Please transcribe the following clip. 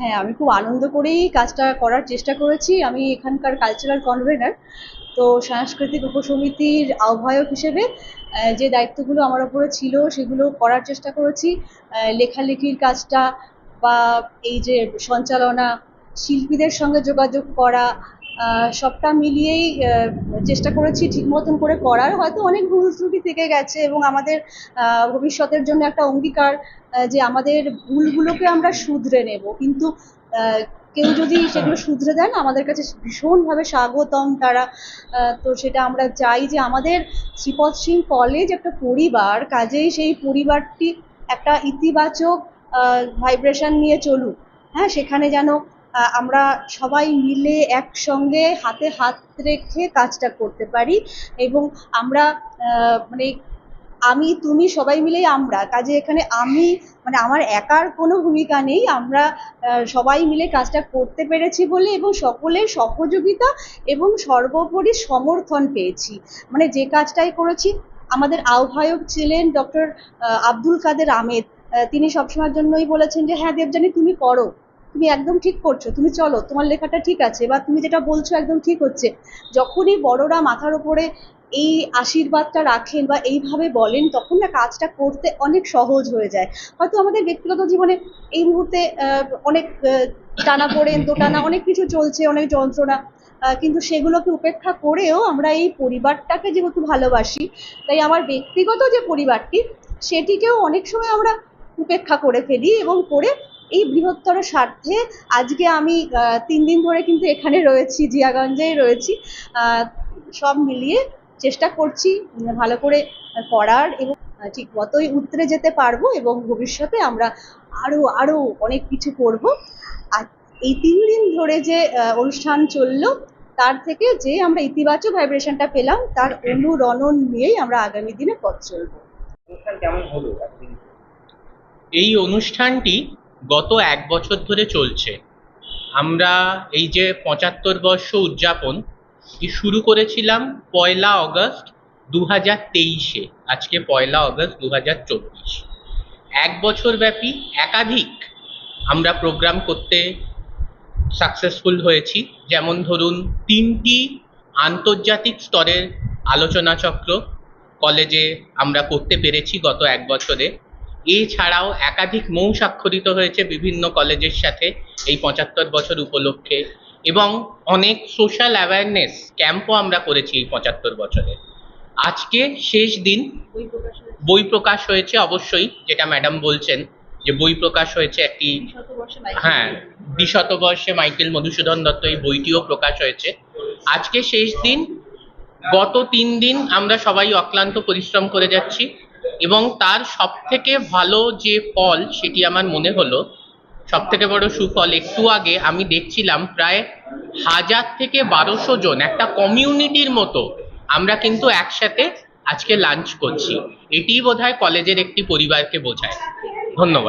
হ্যাঁ আমি খুব আনন্দ করেই কাজটা করার চেষ্টা করেছি। আমি এখানকার কালচারাল কনভেনার তো সাংস্কৃতিক উপসমিতির আহ্বায়ক হিসেবে যে দায়িত্বগুলো আমার ওপরে ছিল সেগুলো করার চেষ্টা করেছি। লেখালেখির কাজটা বা এই যে সঞ্চালনা, শিল্পীদের সঙ্গে যোগাযোগ করা সবটা মিলিয়েই চেষ্টা করেছি ঠিক মতন করে করার। হয়তো অনেক ভুল ত্রুটি থেকে গেছে এবং আমাদের ভবিষ্যতের জন্য একটা অঙ্গীকার যে আমাদের ভুলগুলোকে আমরা শুধরে নেব। কিন্তু কেউ যদি সেগুলো শুধরে দেন, আমাদের কাছে ভীষণভাবে স্বাগতম তারা। তো সেটা আমরা চাই যে আমাদের শ্রীপদ সিং কলেজ একটা পরিবার, কাজেই সেই পরিবারটি একটা ইতিবাচক ভাইব্রেশন নিয়ে চলুক। হ্যাঁ সেখানে যেন আমরা সবাই মিলে একসঙ্গে হাতে হাত রেখে কাজটা করতে পারি এবং আমরা মানে আমি তুমি সবাই মিলেই আমরা কাজে এখানে আমি মানে আমার একার কোনো ভূমিকা নেই আমরা সবাই মিলে কাজটা করতে পেরেছি বলে এবং সকলের সহযোগিতা এবং সর্বোপরি সমর্থন পেয়েছি। মানে যে কাজটাই করেছি আমাদের আহ্বায়ক ছিলেন ডক্টর আব্দুল কাদের আহমেদ আহ, তিনি সবসময়ের জন্যই বলেছেন যে হ্যাঁ দেবজানি তুমি করো। তুমি একদম ঠিক করছ তুমি চলো তোমার লেখাটা ঠিক আছে বা তুমি যেটা বলছো একদম ঠিক হচ্ছে। যখনই বড়রা মাথার ওপরে এই আশীর্বাদটা রাখেন বা এইভাবে বলেন তখন না কাজটা করতে অনেক সহজ হয়ে যায়। হয়তো আমাদের ব্যক্তিগত জীবনে এই মুহূর্তে অনেক আহ, টানাপোড়েন দোটানা অনেক কিছু চলছে অনেক যন্ত্রণা কিন্তু সেগুলোকে উপেক্ষা করেও আমরা এই পরিবারটাকে যেহেতু ভালোবাসি তাই আমার ব্যক্তিগত যে পরিবারটি সেটিকেও অনেক সময় আমরা উপেক্ষা করে ফেলি এবং করে এই বৃহত্তর স্বার্থে আজকে আমি তিন দিন ধরে কিন্তু এখানে রয়েছি, জিয়াগঞ্জেই রয়েছি। সব মিলিয়ে চেষ্টা করছি ভালো করে করার এবং ঠিক মতোই উতরে যেতে পারব এবং ভবিষ্যতে আমরা আরও আরও অনেক কিছু করব। আর এই তিন দিন ধরে যে অনুষ্ঠান চলল, তার থেকে যে আমরা ইতিবাচক ভাইব্রেশনটা পেলাম, তার অনুরণন নিয়েই আমরা আগামী দিনে পথ চলবো। এই অনুষ্ঠানটি গত এক বছর ধরে চলছে। আমরা এই যে পঁচাত্তর বর্ষ উদযাপন শুরু করেছিলাম পয়লা অগস্ট দু হাজার তেইশে, আজকে পয়লা অগস্ট দু হাজার চব্বিশ। এক বছর ব্যাপী একাধিক আমরা প্রোগ্রাম করতে সাকসেসফুল হয়েছি। যেমন ধরুন, তিনটি আন্তর্জাতিক স্তরের আলোচনা চক্র কলেজে আমরা করতে পেরেছি গত এক বছরে। এছাড়াও একাধিক মৌ স্বাক্ষরিত হয়েছে বিভিন্ন কলেজের সাথে এই পঁচাত্তর বছর উপলক্ষে। এবং অনেক সোশ্যাল অ্যাওয়ারনেস ক্যাম্পও আমরা করেছি এই পঁচাত্তর বছরে। আজকে শেষ দিন। বই প্রকাশ হয়েছে। অবশ্যই যেটা ম্যাডাম বলছেন যে বই প্রকাশ হয়েছে একটি হ্যাঁ দ্বিশতবর্ষে মাইকেল মধুসূদন দত্ত এই বইটিও প্রকাশ হয়েছে। আজকে শেষ দিন। গত তিন দিন আমরা সবাই অক্লান্ত পরিশ্রম করে যাচ্ছি। এবং তার সব থেকে ভালো যে ফল সেটি আমার মনে হলো সব থেকে বড় সুফল, একটু আগে আমি দেখছিলাম প্রায় হাজার থেকে বারোশো জন, একটা কমিউনিটির মতো আমরা কিন্তু একসাথে আজকে লাঞ্চ করছি। এটি বোধহয় কলেজের একটি পরিবারকে বোঝায়। ধন্যবাদ।